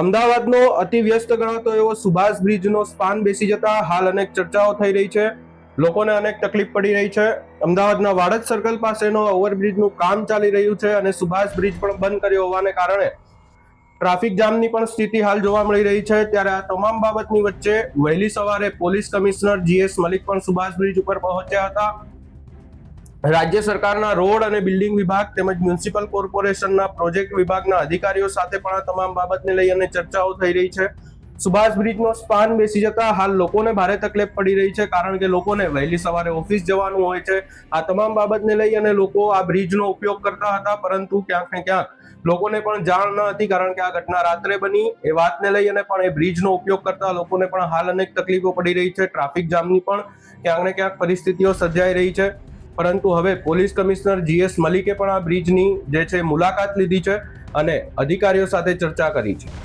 અમદાવાદનો અતિ વ્યસ્ત ગણાતો એવો સુભાષ બ્રિજનો સ્પાન બેસી જતા હાલ અનેક ચર્ચાઓ થઈ રહી છે. લોકોને અનેક તકલીફ પડી રહી છે. અમદાવાદના વાડજ સર્કલ પાસેનો ઓવરબ્રિજનું કામ ચાલી રહ્યું છે અને સુભાષ બ્રિજ પણ બંધ કર્યો હોવાને કારણે ટ્રાફિક જામની પણ સ્થિતિ હાલ જોવા મળી રહી છે. ત્યારે આ તમામ બાબતની વચ્ચે વહેલી સવારે પોલીસ કમિશનર જીએસ મલિક પણ સુભાષ બ્રિજ ઉપર પહોંચ્યા હતા. રાજ્ય સરકારના રોડ અને બિલ્ડિંગ વિભાગ તેમજ મ્યુનિસિપલ કોર્પોરેશનના પ્રોજેક્ટ વિભાગના અધિકારીઓ સાથે પણ આ તમામ બાબતને લઈ અને ચર્ચાઓ થઈ રહી છે. સુભાષ બ્રિજનો સ્પાન બેસી જતા હાલ લોકોને ભારે તકલીફ પડી રહી છે કારણ કે લોકોને વહેલી સવારે ઓફિસ જવાનું હોય છે. આ તમામ બાબતને લઈ અને લોકો આ બ્રિજનો ઉપયોગ કરતા હતા પરંતુ ક્યાંક ને ક્યાંક લોકોને પણ જાણ ન હતી કારણ કે આ ઘટના રાત્રે બની. એ વાતને લઈ અને પણ એ બ્રિજનો ઉપયોગ કરતા લોકોને પણ હાલ અનેક તકલીફો પડી રહી છે. ટ્રાફિક જામની પણ ક્યાંક ને ક્યાંક પરિસ્થિતિઓ સર્જાઈ રહી છે. પરંતુ હવે પોલીસ કમિશનર જીએસ મલિકે પણ આ બ્રિજની જે છે મુલાકાત લીધી છે અને અધિકારીઓ સાથે ચર્ચા કરી છે.